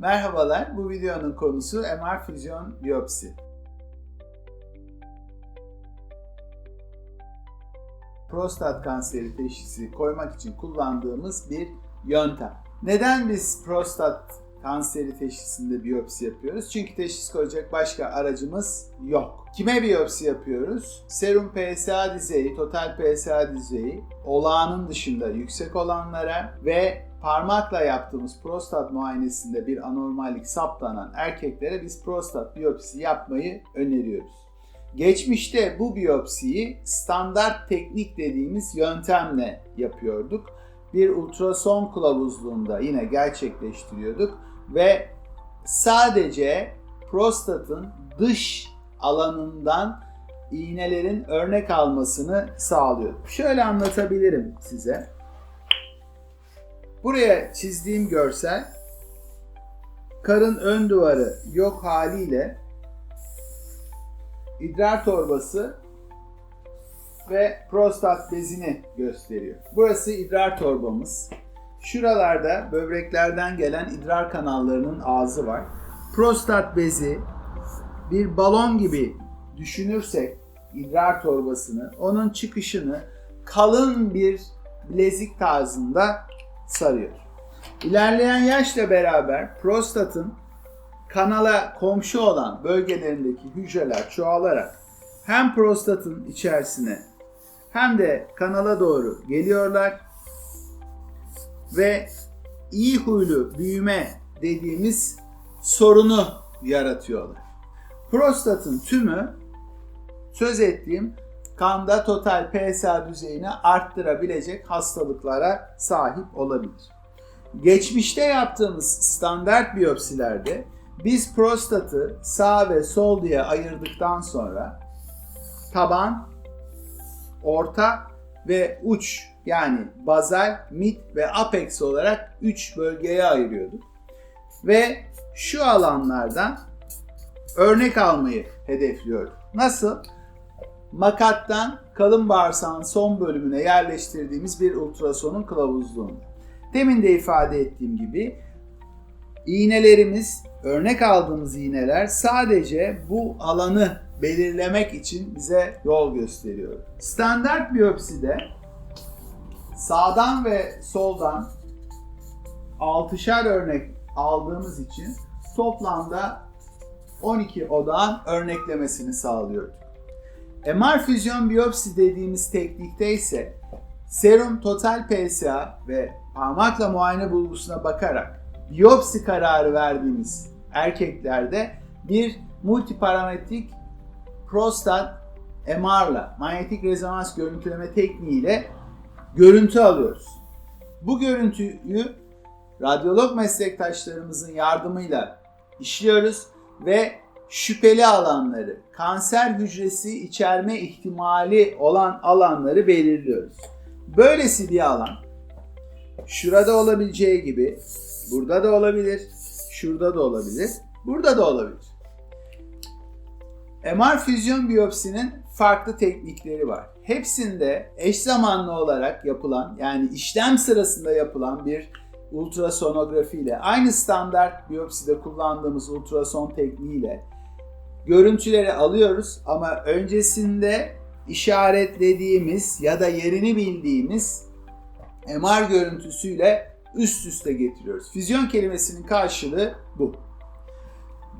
Merhabalar, bu videonun konusu MR füzyon biyopsi. Prostat kanseri teşhisi koymak için kullandığımız bir yöntem. Neden biz prostat kanseri teşhisinde biyopsi yapıyoruz? Çünkü teşhis koyacak başka aracımız yok. Kime biyopsi yapıyoruz? Serum PSA düzeyi, total PSA düzeyi olağanın dışında yüksek olanlara ve parmakla yaptığımız prostat muayenesinde bir anormallik saptanan erkeklere biz prostat biyopsisi yapmayı öneriyoruz. Geçmişte bu biyopsiyi standart teknik dediğimiz yöntemle yapıyorduk. Bir ultrason kılavuzluğunda yine gerçekleştiriyorduk ve sadece prostatın dış alanından iğnelerin örnek almasını sağlıyorduk. Şöyle anlatabilirim size. Buraya çizdiğim görsel karın ön duvarı yok haliyle idrar torbası ve prostat bezini gösteriyor. Burası idrar torbamız. Şuralarda böbreklerden gelen idrar kanallarının ağzı var. Prostat bezi bir balon gibi düşünürsek idrar torbasını, onun çıkışını kalın bir bilezik tarzında sarıyor. İlerleyen yaşla beraber prostatın kanala komşu olan bölgelerindeki hücreler çoğalarak hem prostatın içerisine hem de kanala doğru geliyorlar ve iyi huylu büyüme dediğimiz sorunu yaratıyorlar. Prostatın tümü söz ettiğim kanda total PSA düzeyini arttırabilecek hastalıklara sahip olabilir. Geçmişte yaptığımız standart biyopsilerde biz prostatı sağ ve sol diye ayırdıktan sonra taban, orta ve uç yani bazal, mid ve apex olarak 3 bölgeye ayırıyorduk. Ve şu alanlardan örnek almayı hedefliyorduk. Nasıl? Makattan kalın bağırsağın son bölümüne yerleştirdiğimiz bir ultrasonun kılavuzluğunda. Demin de ifade ettiğim gibi iğnelerimiz, örnek aldığımız iğneler sadece bu alanı belirlemek için bize yol gösteriyor. Standart biyopside sağdan ve soldan 6'şer örnek aldığımız için toplamda 12 odağın örneklemesini sağlıyoruz. MR füzyon biyopsi dediğimiz teknikte ise serum total PSA ve parmakla muayene bulgusuna bakarak biyopsi kararı verdiğimiz erkeklerde bir multiparametrik prostat MR'la, manyetik rezonans görüntüleme tekniğiyle görüntü alıyoruz. Bu görüntüyü radyolog meslektaşlarımızın yardımıyla işliyoruz ve şüpheli alanları, kanser hücresi içerme ihtimali olan alanları belirliyoruz. Böylesi bir alan şurada olabileceği gibi burada da olabilir, şurada da olabilir, burada da olabilir. MR füzyon biyopsinin farklı teknikleri var. Hepsinde eş zamanlı olarak yapılan yani işlem sırasında yapılan bir ultrasonografi ile aynı standart biyopside kullandığımız ultrason tekniğiyle görüntüleri alıyoruz ama öncesinde işaretlediğimiz ya da yerini bildiğimiz MR görüntüsüyle üst üste getiriyoruz. Füzyon kelimesinin karşılığı bu.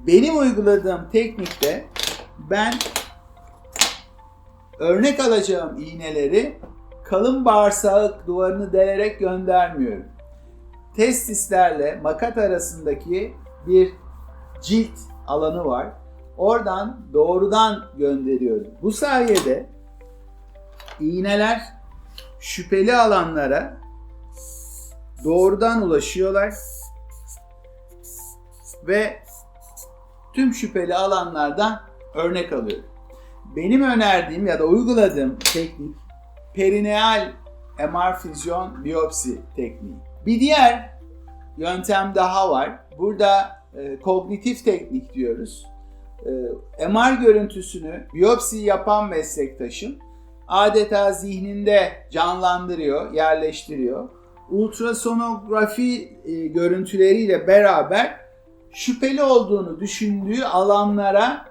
Benim uyguladığım teknikte ben örnek alacağım iğneleri kalın bağırsak duvarını delerek göndermiyorum. Testislerle makat arasındaki bir cilt alanı var. Oradan doğrudan gönderiyorum. Bu sayede iğneler şüpheli alanlara doğrudan ulaşıyorlar ve tüm şüpheli alanlardan örnek alıyorum. Benim önerdiğim ya da uyguladığım teknik perineal MR füzyon biyopsi tekniği. Bir diğer yöntem daha var. Burada e, kognitif teknik diyoruz. E, MR görüntüsünü biyopsi yapan meslektaşım adeta zihninde canlandırıyor, yerleştiriyor. Ultrasonografi e, görüntüleriyle beraber şüpheli olduğunu düşündüğü alanlara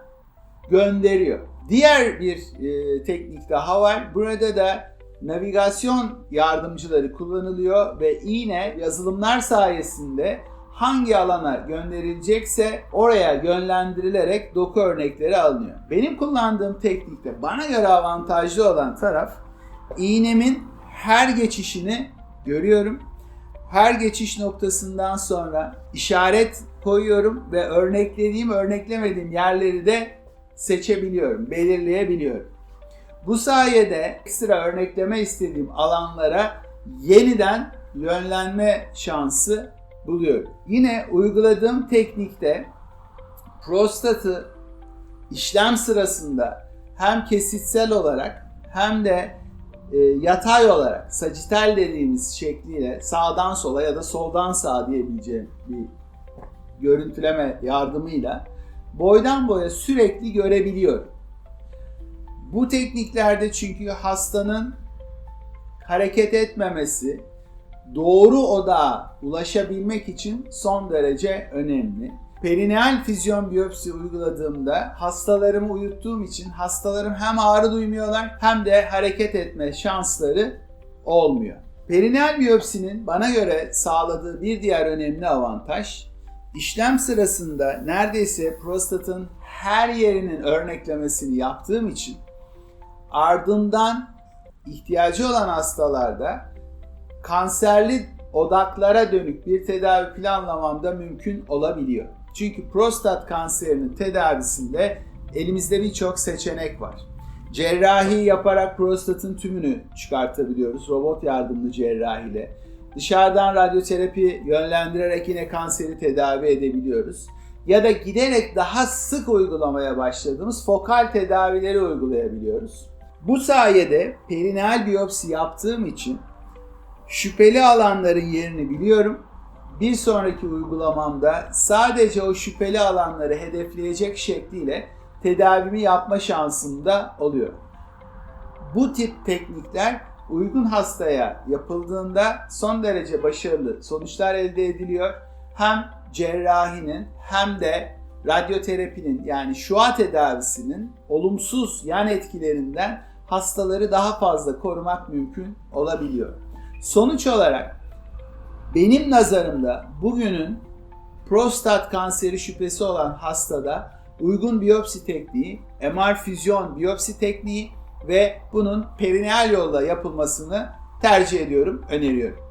gönderiyor. Diğer bir e, teknik daha var. Burada da navigasyon yardımcıları kullanılıyor ve iğne yazılımlar sayesinde hangi alana gönderilecekse oraya yönlendirilerek doku örnekleri alınıyor. Benim kullandığım teknikte bana göre avantajlı olan taraf iğnemin her geçişini görüyorum. Her geçiş noktasından sonra işaret koyuyorum ve örneklediğim, örneklemediğim yerleri de seçebiliyorum, belirleyebiliyorum. Bu sayede ekstra örnekleme istediğim alanlara yeniden yönlenme şansı buluyorum. Yine uyguladığım teknikte prostatı işlem sırasında hem kesitsel olarak hem de e, yatay olarak sacital dediğimiz şekliyle sağdan sola ya da soldan sağa diyebileceğim bir görüntüleme yardımıyla boydan boya sürekli görebiliyorum. Bu tekniklerde çünkü hastanın hareket etmemesi doğru odağa ulaşabilmek için son derece önemli. Perineal füzyon biyopsi uyguladığımda hastalarımı uyuttuğum için hastalarım hem ağrı duymuyorlar hem de hareket etme şansları olmuyor. Perineal biyopsinin bana göre sağladığı bir diğer önemli avantaj işlem sırasında neredeyse prostatın her yerinin örneklemesini yaptığım için ardından ihtiyacı olan hastalarda kanserli odaklara dönük bir tedavi planlamam da mümkün olabiliyor. Çünkü prostat kanserinin tedavisinde elimizde birçok seçenek var. Cerrahi yaparak prostatın tümünü çıkartabiliyoruz robot yardımlı cerrahiyle. Dışarıdan radyoterapi yönlendirerek yine kanseri tedavi edebiliyoruz. Ya da giderek daha sık uygulamaya başladığımız fokal tedavileri uygulayabiliyoruz. Bu sayede perineal biyopsi yaptığım için şüpheli alanların yerini biliyorum. Bir sonraki uygulamamda sadece o şüpheli alanları hedefleyecek şekliyle tedavimi yapma şansım da oluyor. Bu tip teknikler uygun hastaya yapıldığında son derece başarılı sonuçlar elde ediliyor. Hem cerrahinin hem de radyoterapinin yani şua tedavisinin olumsuz yan etkilerinden hastaları daha fazla korumak mümkün olabiliyor. Sonuç olarak benim nazarımda bugünün prostat kanseri şüphesi olan hastada uygun biyopsi tekniği, MR füzyon biyopsi tekniği ve bunun perineal yolla yapılmasını tercih ediyorum, öneriyorum.